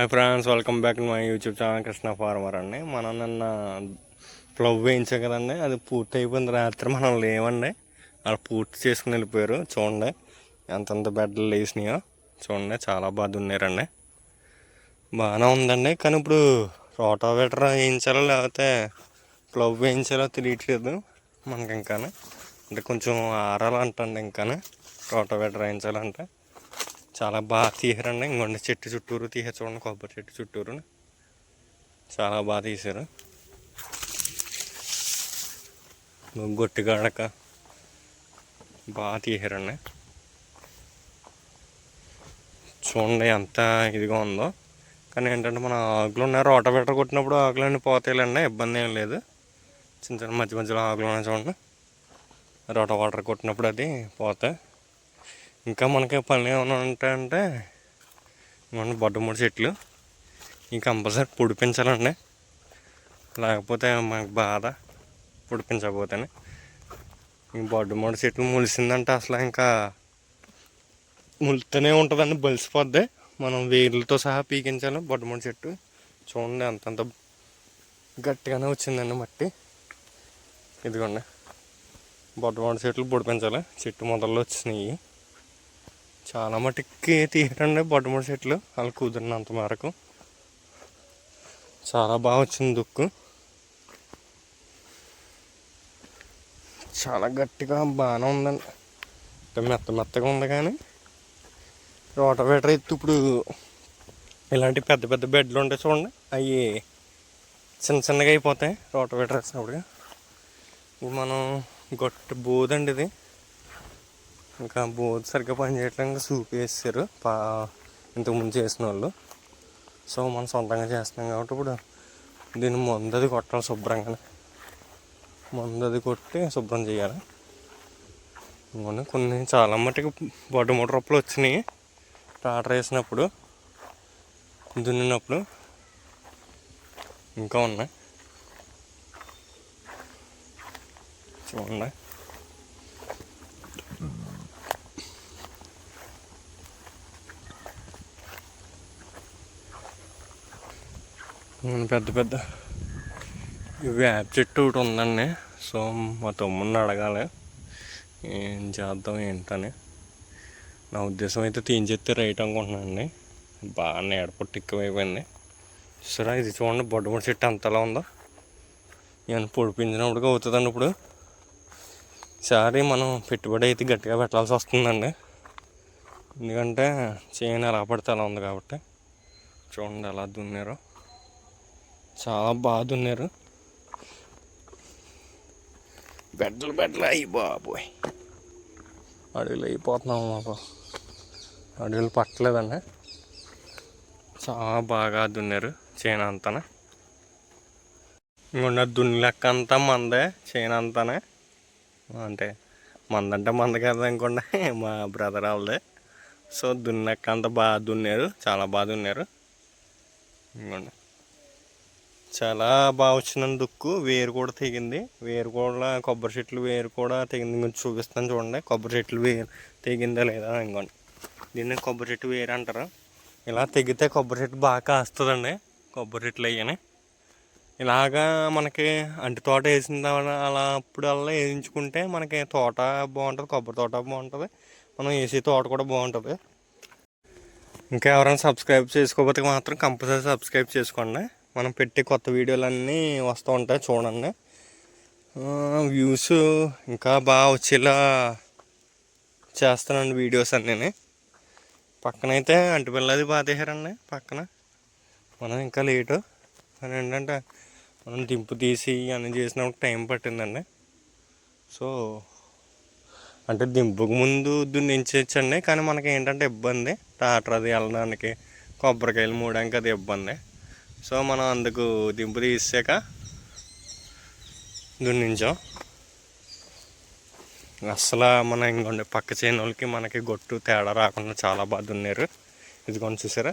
Hi friends welcome back to my YouTube channel Krishna farmer అండి. మనం నిన్న plough వేయించాం కదండి అది పూర్తి అయిపోయింది రాత్రి మనం లేవండి. అలా పూర్తి చేసుకుని వెళ్ళిపోయారు చూడండి. ఎంతెంత బెడ్లు లేచినాయో చూడండి చాలా బాధ ఉన్నారండి బాగానే ఉందండి కానీ ఇప్పుడు రోటావేటర్ వేయించాలో లేకపోతే ప్లవ్ వేయించాలో తెలియట్లేదు మనకి ఇంకా అంటే కొంచెం ఆరాలంటండి ఇంకా రోటావేటర్ వేయించాలంటే. చాలా బాగా తీయరండి ఇంకొండ చెట్టు చుట్టూరు తీయ చూడండి కొబ్బరి చెట్టు చుట్టూరు చాలా బాగా తీశారు. గొట్టి గడక బాగా తీయరండి చూడండి ఎంత ఇదిగా ఉందో. కానీ ఏంటంటే మన ఆకులు ఉన్నాయి. రోటవేటర్ కొట్టినప్పుడు ఆకులన్నీ పోతాయిలండి ఇబ్బంది ఏం లేదు. చిన్న చిన్న మధ్య మధ్యలో ఆకులు ఉన్నాయి చూడండి. రోట వాటర్ కొట్టినప్పుడు అది పోతాయి. ఇంకా మనకి పనులు ఏమైనా ఉంటాయంటే మన బొడ్డమూడి చెట్లు ఇంకా కంపల్సరీ పొడిపించాలండి. లేకపోతే మనకు బాధ పొడిపించకపోతేనే. ఈ బొడ్డమూడి చెట్లు ములిసిందంటే అసలు ఇంకా ములుతూనే ఉంటుందండి బలిసిపోద్ది. మనం వేర్లతో సహా పీకించాలి బొడ్డమూడి చెట్టు. చూడండి అంతంత గట్టిగానే వచ్చిందండి మట్టి. ఇదిగోండి. బొడ్డమూడి చెట్లు పొడిపించాలి చెట్టు మొదల్లో వచ్చినాయి. చాలా మటుకి తీయరండి బొడ్డమూడి చెట్లు వాళ్ళు కుదిరినంత మేరకు. చాలా బాగా వచ్చింది దుక్కు చాలా గట్టిగా బాగానే ఉందండి. మెత్త మెత్తగా ఉంది కానీ రోటవేటర్ ఎత్తు ఇప్పుడు ఇలాంటి పెద్ద పెద్ద బెడ్లు ఉంటాయి చూడండి అవి చిన్న చిన్నగా అయిపోతాయి రోటవేటర్ వేసినప్పుడు మనం గొట్ట బోదండి ఇది. ఇంకా బోధ సరిగ్గా పనిచేయట్లేదు సూప్ వేసారు. పా ఇంతకుముందు చేసిన వాళ్ళు. సో మనం సొంతంగా చేస్తున్నాం కాబట్టి ఇప్పుడు దీన్ని మందది కొట్టాలి శుభ్రంగా మందు అది కొట్టి శుభ్రం చేయాలి. ఇంకొన్ని కొన్ని చాలా మట్టుకు బొడ్డు మూడు రొప్పలు వచ్చినాయి. ట్రాక్టర్ వేసినప్పుడు దున్నినప్పుడు ఇంకా ఉన్నాయి. చూడండి. పెద్ద పెద్ద. వేప చెట్టు ఒకటి ఉందండి. సో మా తమ్ముడిని అడగాలి. ఏం చేద్దాం ఏంటని. నా ఉద్దేశం అయితే తీయించేస్తే రైట్ అనుకుంటున్నానండి బాగా నేడపట్టు ఎక్కువైపోయింది. సరే ఇది చూడండి బొడ్డబొడి చెట్టు అంతలా ఉందో. నేను పొడిపించినప్పుడు అవుతుందండి ఇప్పుడు. సారీ మనం పెట్టుబడి అయితే గట్టిగా పెట్టాల్సి వస్తుందండి. ఎందుకంటే చేయని ఎలా పడితే అలా ఉంది కాబట్టి. చూడండి ఎలా దున్నారో. చాలా బాగా దున్నారు బెడ్లు బెడ్లు అయ్యి బాబోయ్. అడవిలో అయిపోతున్నాము మాకు. అడవిలు పట్టలేదండి. చాలా బాగా దున్నారు చేను అంతానే. ఇంకొండ దున్ని లెక్క అంతా మందే చేను అంతానే. అంటే మందంటే మంద కదా అనుకోండి మా బ్రదర్ వాళ్ళదే. సో దున్నక్క అంతా బాగా దున్నారు చాలా బాగా దున్నారు. ఇంకోండి చాలా బాగా వచ్చిందని దుక్కు. వేరు కూడా తెగింది. వేరు కూడా కొబ్బరి చెట్లు వేరు కూడా తెగింది. కొంచెం చూపిస్తాను చూడండి. కొబ్బరి చెట్లు వేరు తెగిందా లేదా ఇంకోండి. దీన్ని కొబ్బరి చెట్టు వేరు అంటారు. ఇలా తెగితే కొబ్బరి చెట్టు బాగా కాస్తుందండి. కొబ్బరి చెట్లు అయ్యని. ఇలాగా మనకి అంటి తోట వేసిన అలా అప్పుడు అలా వేయించుకుంటే మనకి తోట బాగుంటుంది కొబ్బరి తోట బాగుంటుంది. మనం వేసే తోట కూడా బాగుంటుంది. ఇంకా ఎవరైనా సబ్స్క్రైబ్ చేసుకోకపోతే మాత్రం కంపల్సరీ సబ్స్క్రైబ్ చేసుకోండి. మనం పెట్టే కొత్త వీడియోలన్నీ వస్తూ ఉంటాయి చూడండి. వ్యూస్ ఇంకా బాగా వచ్చేలా చేస్తానండి వీడియోస్ అన్నీ పక్కనైతే అంటుపిల్లది బాధేశారండి పక్కన. మనం ఇంకా లేటు. అని ఏంటంటే మనం దింపు తీసి అన్నీ చేసినప్పుడు టైం పట్టిందండి. సో అంటే దింపుకు ముందు దున్నించండి కానీ మనకి ఏంటంటే ఇబ్బంది. టాటర్ అది వెళ్ళడానికి కొబ్బరికాయలు మూడానికి అది ఇబ్బంది. సో మనం అందుకు దింపు తీసాక దున్నించాం అసలు మన ఇంకొండ పక్క చేయని వాళ్ళకి మనకి గొట్టు తేడా రాకుండా చాలా బాగా దున్నారు. ఇదిగోండి చూసారా?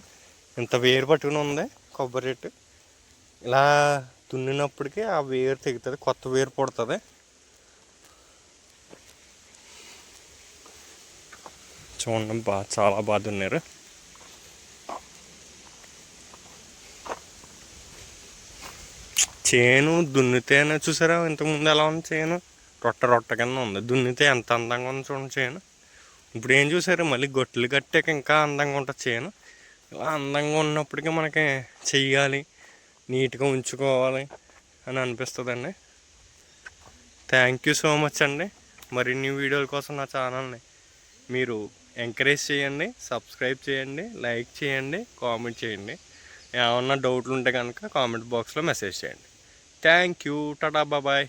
ఇంత వేరు పట్టుకుని ఉంది కొబ్బరి చెట్టు. ఇలా దున్నినప్పటికీ ఆ వేరు తెగుతుంది కొత్త వేరు పుడుతుంది. చూడండి బాగా చాలా బాగా దున్నారు. చేను దున్నితేనే చూసారా? ఇంతకుముందు ఎలా ఉంది చేను? రొట్ట రొట్ట కింద ఉంది. దున్నితే ఎంత అందంగా ఉంది చూడండి చేను. ఇప్పుడు ఏం చూసారు? మళ్ళీ గొట్టెలు కట్టాక ఇంకా అందంగా ఉంటుంది చేను. ఇలా అందంగా ఉన్నప్పటికీ మనకి చెయ్యాలి నీట్గా ఉంచుకోవాలి అని అనిపిస్తుందండి. థ్యాంక్ యూ సో మచ్ అండి. మరిన్ని వీడియోల కోసం నా ఛానల్ని మీరు ఎంకరేజ్ చేయండి సబ్స్క్రైబ్ చేయండి లైక్ చేయండి కామెంట్ చేయండి. ఏమన్నా డౌట్లు ఉంటే కనుక కామెంట్ బాక్స్లో మెసేజ్ చేయండి. థ్యాంక్ యూ టాటా బాబాయ్